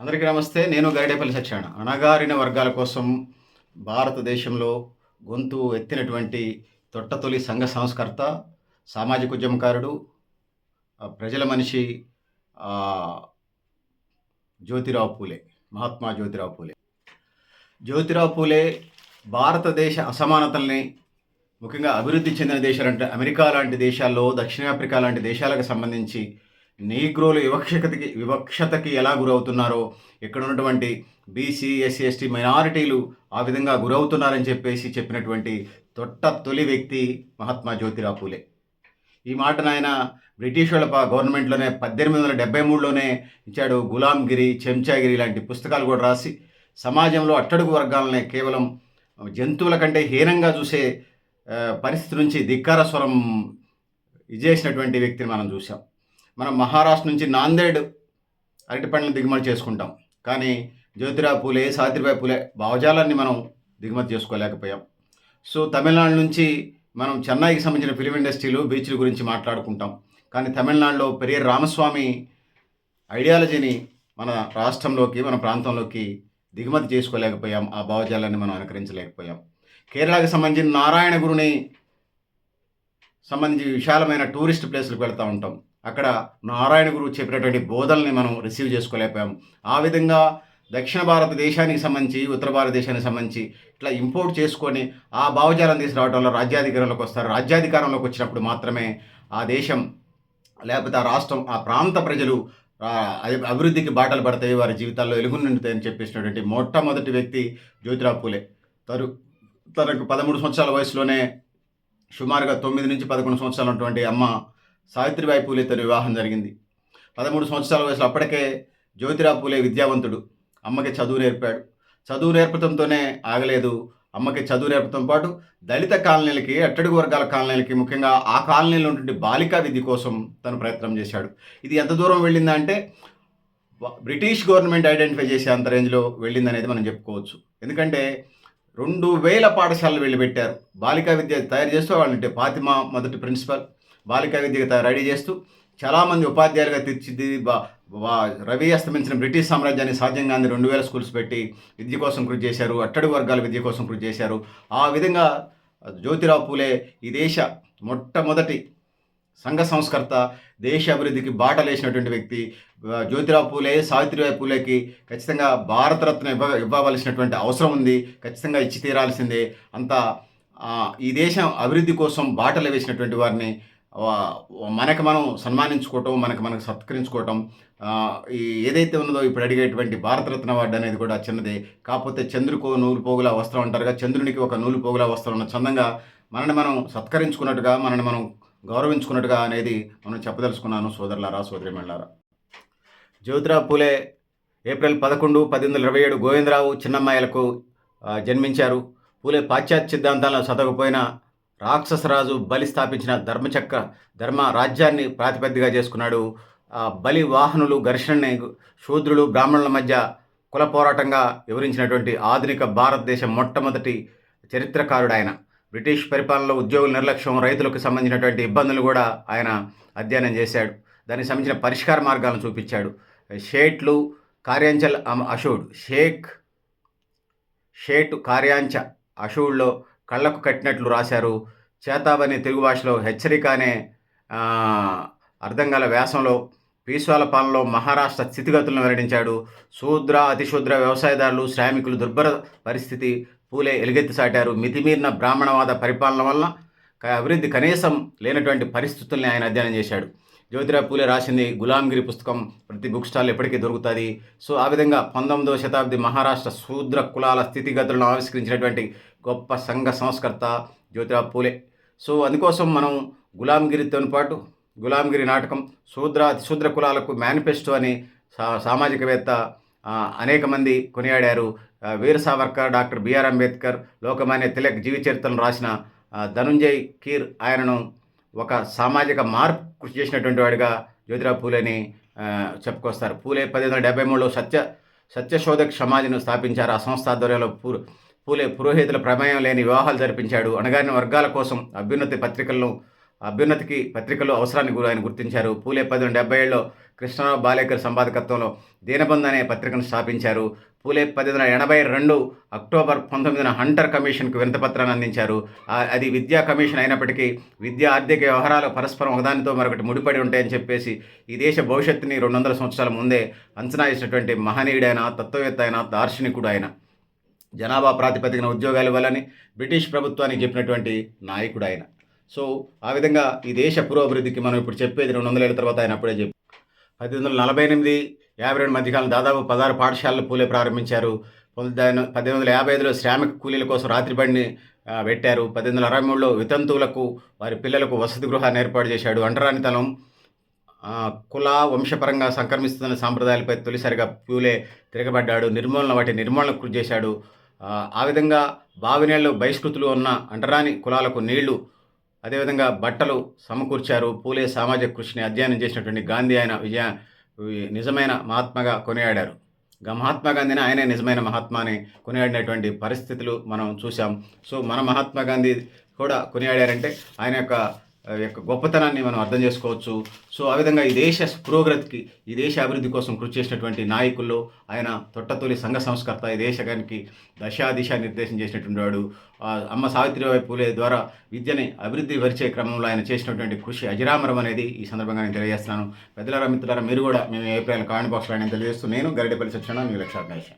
అందరికీ నమస్తే నేను గైడేపల్లి సత్యాన అణగారిన వర్గాల కోసం భారతదేశంలో గొంతు ఎత్తినటువంటి తొట్టతొలి సంఘ సంస్కర్త సామాజిక ఉద్యమకారుడు ప్రజల మనిషి జ్యోతిరావు పూలే మహాత్మా జ్యోతిరావు పూలే. జ్యోతిరావు పూలే భారతదేశ అసమానతల్ని ముఖ్యంగా అభివృద్ధి చెందిన దేశాలంటే అమెరికా లాంటి దేశాల్లో దక్షిణాఫ్రికా లాంటి దేశాలకు సంబంధించి నీగ్రోలు వివక్షతకి వివక్షతకి ఎలా గురవుతున్నారో ఇక్కడ ఉన్నటువంటి బీసీ ఎస్సీ ఎస్టీ మైనారిటీలు ఆ విధంగా గురవుతున్నారని చెప్పేసి చెప్పినటువంటి తొట్ట తొలి వ్యక్తి మహాత్మా జ్యోతిరావు పూలే. ఈ మాటను ఆయన బ్రిటిష్ వాళ్ళ గవర్నమెంట్లోనే పద్దెనిమిది వందల డెబ్బై మూడులోనే ఇచ్చాడు గులాంగిరి చెంచాగిరి లాంటి పుస్తకాలు కూడా రాసి సమాజంలో అట్టడుగు వర్గాలనే కేవలం జంతువుల కంటే హీనంగా చూసే పరిస్థితి నుంచి ధిక్కార స్వరం ఇజేసినటువంటి వ్యక్తిని మనం చూసాం మనం మహారాష్ట్ర నుంచి నాందేడ్ అరటి పండ్లను దిగుమతి చేసుకుంటాం. కానీ జ్యోతిరావు పూలే సావిత్రిబాయి పూలే భావజాలాన్ని మనం దిగుమతి చేసుకోలేకపోయాం. సో తమిళనాడు నుంచి మనం చెన్నైకి సంబంధించిన ఫిలిం ఇండస్ట్రీలు బీచ్ల గురించి మాట్లాడుకుంటాం. కానీ తమిళనాడులో పెరియర్ రామస్వామి ఐడియాలజీని మన రాష్ట్రంలోకి మన ప్రాంతంలోకి దిగుమతి చేసుకోలేకపోయాం. ఆ భావజాలాన్ని మనం అనుకరించలేకపోయాం. కేరళకి సంబంధించిన నారాయణ గురుని సంబంధించి విశాలమైన టూరిస్ట్ ప్లేస్లకు వెళ్తూ ఉంటాం. అక్కడ నారాయణ గురువు చెప్పినటువంటి బోధల్ని మనం రిసీవ్ చేసుకోలేకపోయాం. ఆ విధంగా దక్షిణ భారతదేశానికి సంబంధించి ఉత్తర భారతదేశానికి సంబంధించి ఇట్లా ఇంపోర్ట్ చేసుకొని ఆ భావజాలం తీసుకురావడం వల్ల రాజ్యాధికారంలోకి వస్తారు. రాజ్యాధికారంలోకి వచ్చినప్పుడు మాత్రమే ఆ దేశం లేకపోతే ఆ రాష్ట్రం ఆ ప్రాంత ప్రజలు అభివృద్ధికి బాటలు పడతాయి. వారి జీవితాల్లో వెలుగు నిండుతాయని చెప్పేసినటువంటి మొట్టమొదటి వ్యక్తి జ్యోతిరావు పూలే. తరు తనకు పదమూడు సంవత్సరాల వయసులోనే సుమారుగా తొమ్మిది నుంచి పదకొండు సంవత్సరాలు ఉన్నటువంటి అమ్మ సావిత్రిబాయి పూలేతో వివాహం జరిగింది. పదమూడు సంవత్సరాల వయసులో అప్పటికే జ్యోతిరావు పూలే విద్యావంతుడు. అమ్మకి చదువు నేర్పాడు. చదువు నేర్పడంతోనే ఆగలేదు. అమ్మకి చదువు నేర్పడంతో పాటు దళిత కాలనీలకి అట్టడుగు వర్గాల కాలనీలకి ముఖ్యంగా ఆ కాలనీలో ఉన్నటువంటి బాలికా విద్య కోసం తను ప్రయత్నం చేశాడు. ఇది ఎంత దూరం వెళ్ళిందంటే బ్రిటిష్ గవర్నమెంట్ ఐడెంటిఫై చేసే అంత రేంజ్లో వెళ్ళిందనేది మనం చెప్పుకోవచ్చు. ఎందుకంటే రెండు వేల పాఠశాలలు వెళ్ళి పెట్టారు బాలికా విద్య తయారు చేస్తూ వాళ్ళంటే ఫాతిమా మొదటి ప్రిన్సిపల్ బాలికా విద్యకు రెడీ చేస్తూ చాలామంది ఉపాధ్యాయులుగా తీర్చిది రవి అస్తమించిన బ్రిటిష్ సామ్రాజ్యాన్ని సాధ్యం గాంధీ రెండు వేల స్కూల్స్ పెట్టి విద్య కోసం కృషి చేశారు. అట్టడి వర్గాల విద్య కోసం కృషి చేశారు. ఆ విధంగా జ్యోతిరావు పూలే ఈ దేశ మొట్టమొదటి సంఘ సంస్కర్త దేశ అభివృద్ధికి బాటలేసినటువంటి వ్యక్తి. జ్యోతిరావు పూలే సావిత్రిబాయి పూలేకి ఖచ్చితంగా భారతరత్న ఇవ్వ ఇవ్వవలసినటువంటి అవసరం ఉంది. ఖచ్చితంగా ఇచ్చి తీరాల్సిందే. అంత ఈ దేశం అభివృద్ధి కోసం బాటలు వేసినటువంటి వారిని మనకు మనం సన్మానించుకోవటం మనకు మనకు సత్కరించుకోవటం ఈ ఏదైతే ఉన్నదో ఇప్పుడు అడిగేటువంటి భారతరత్న అవార్డు అనేది కూడా చిన్నదే. కాకపోతే చంద్రుకో నూలు పోగుల వస్త్రం అంటారుగా చంద్రునికి ఒక నూలు పోగుల వస్త్రం ఉన్న చందంగా మనని మనం సత్కరించుకున్నట్టుగా మనని మనం గౌరవించుకున్నట్టుగా అనేది మనం చెప్పదలుచుకున్నాను సోదరులారా సోదరిమణులారా. జ్యోతిరా పూలే ఏప్రిల్ పదకొండు పద్దెనిమిది వందల ఇరవై ఏడు గోవిందరావు చిన్నమ్మాయిలకు జన్మించారు. పూలే పాశ్చాత్య సిద్ధాంతాలను చదవకపోయినా రాక్షసరాజు బలి స్థాపించిన ధర్మచక్ర ధర్మ రాజ్యాన్ని ప్రాతిపదికగా చేసుకున్నాడు. బలి వాహనులు ఘర్షణని శూద్రులు బ్రాహ్మణుల మధ్య కుల పోరాటంగా వివరించినటువంటి ఆధునిక భారతదేశం మొట్టమొదటి చరిత్రకారుడు ఆయన బ్రిటిష్ పరిపాలనలో ఉద్యోగుల నిర్లక్ష్యం రైతులకు సంబంధించినటువంటి ఇబ్బందులు కూడా ఆయన అధ్యయనం చేశాడు. దానికి సంబంధించిన పరిష్కార మార్గాలను చూపించాడు. షేట్లు కార్యాంచల్ అమ- అషూడ్ షేక్ షేట్ కార్యాంచ అషూడ్లో కళ్ళకు కట్టినట్లు రాశారు. చేతాబని తెలుగు భాషలో హెచ్చరిక అనే అర్థంగల అర్థం గల వ్యాసంలో పీస్వాల పాలనలో మహారాష్ట్ర స్థితిగతులను వెల్లడించాడు. శూద్ర అతిశూద్ర వ్యవసాయదారులు శ్రామికులు దుర్భర పరిస్థితి పూలే ఎలుగెత్తి సాటారు. మితిమీరిన బ్రాహ్మణవాద పరిపాలన వల్ల అభివృద్ధి కనీసం లేనటువంటి పరిస్థితుల్ని ఆయన అధ్యయనం చేశాడు. జ్యోతిరావు పూలే రాసింది గులాంగిరి పుస్తకం ప్రతి బుక్ స్టాల్ ఎప్పటికీ దొరుకుతుంది. సో ఆ విధంగా పంతొమ్మిదవ శతాబ్ది మహారాష్ట్ర శూద్ర కులాల స్థితిగతులను ఆవిష్కరించినటువంటి గొప్ప సంఘ సంస్కర్త జ్యోతిరావు పూలే. సో అందుకోసం మనం గులాంగిరితో పాటు గులాంగిరి నాటకం శూద్ర శూద్ర కులాలకు మేనిఫెస్టో అని సా సామాజికవేత్త అనేక మంది కొనియాడారు. వీర సావర్కర్ డాక్టర్ బిఆర్ అంబేద్కర్ లోకమాన్య తిలక్ జీవి చరిత్రను రాసిన ధనుంజయ్ కీర్ ఆయనను ఒక సామాజిక మార్పు కృషి చేసినటువంటి వాడిగా జ్యోతిరావు పూలేని చెప్పుకొస్తారు. పూలే పదిహేను వందల డెబ్బై మూడులో సత్య సత్యశోధక్ సమాజ్ను స్థాపించారు. ఆ సంస్థ ఆధ్వర్యంలో పూ పూలే పురోహితుల ప్రమేయం లేని వివాహాలు జరిపించాడు. అణగారిన వర్గాల కోసం అభ్యున్నతి పత్రికలను అభ్యున్నతికి పత్రికలు అవసరాన్ని ఆయన గుర్తించారు. పూలే పదిహేను డెబ్బై ఏళ్ళలో కృష్ణరావు బాలేకర్ సంపాదకత్వంలో దీనబంధు అనే పత్రికను స్థాపించారు. పూలే పద్దెనిమిది వందల ఎనభై రెండు అక్టోబర్ పంతొమ్మిదిన హంటర్ కమిషన్కు వినతపత్రాన్ని అందించారు. అది విద్యా కమిషన్ అయినప్పటికీ విద్యా ఆర్థిక వ్యవహారాలు పరస్పరం ఒకదానితో మరొకటి ముడిపడి ఉంటాయని చెప్పేసి ఈ దేశ భవిష్యత్తుని రెండు వందల సంవత్సరాల ముందే అంచనా వేసినటువంటి మహనీయుడైన తత్వవేత్త అయిన దార్శనికుడు ఆయన. జనాభా ప్రాతిపదికన ఉద్యోగాలు ఇవ్వాలని బ్రిటిష్ ప్రభుత్వానికి చెప్పినటువంటి నాయకుడు ఆయన సో ఆ విధంగా ఈ దేశ పురోభివృద్ధికి మనం ఇప్పుడు చెప్పేది రెండు వందల ఏళ్ళ తర్వాత ఆయన అప్పుడే చెప్పి పద్దెనిమిది వందల నలభై ఎనిమిది యాభై రెండు మధ్యకాలం దాదాపు పదహారు పాఠశాలలు పూలే ప్రారంభించారు. పొంద- పద్దెనిమిది వందల యాభై ఐదులో శ్రామిక కూలీల కోసం రాత్రి బండిని పెట్టారు. పద్దెనిమిది వందల అరవై మూడులో వితంతువులకు వారి పిల్లలకు వసతి గృహాన్ని ఏర్పాటు చేశాడు. అంటరానితనం కుల వంశపరంగా సంక్రమిస్తున్న సాంప్రదాయాలపై తొలిసారిగా పూలే తిరగబడ్డాడు. నిర్మూలన వాటి నిర్మూలన కృషి చేశాడు. ఆ, విధంగా విధంగా బావినీళ్ళు బహిష్కృతులు ఉన్న అంటరాని కులాలకు నీళ్ళు అదేవిధంగా బట్టలు సమకూర్చారు. పూలే సామాజిక కృషిని అధ్యయనం చేసినటువంటి గాంధీ ఆయన విజయ నిజమైన మహాత్మాగా కొనియాడారు. మహాత్మా గాంధీని ఆయనే నిజమైన మహాత్మాని కొనియాడినటువంటి పరిస్థితులు మనం చూసాం సో మన మహాత్మా గాంధీ కూడా కొనియాడారంటే ఆయన యొక్క యొక్క గొప్పతనాన్ని మనం అర్థం చేసుకోవచ్చు. సో ఆ విధంగా ఈ దేశ పురోగతికి ఈ దేశ అభివృద్ధి కోసం కృషి చేసినటువంటి నాయకుల్లో ఆయన తొట్టతొలి సంఘ సంస్కర్త ఈ దేశానికి దశా దిశ నిర్దేశం చేసినటువంటి వాడు అమ్మ సావిత్రిబాయి పూలే ద్వారా విద్యని అభివృద్ధి పరిచే క్రమంలో ఆయన చేసినటువంటి కృషి అజరామరం అనేది ఈ సందర్భంగా నేను తెలియజేస్తున్నాను. పెద్దలారా మిత్రులారా మీరు కూడా మేము ఏ అభిప్రాయాలు కామెంట్ బాక్స్లో నేను తెలియజేస్తూ నేను గరిడేపల్లి సత్యనారాయణ మీ లక్ష్యాభిలాష.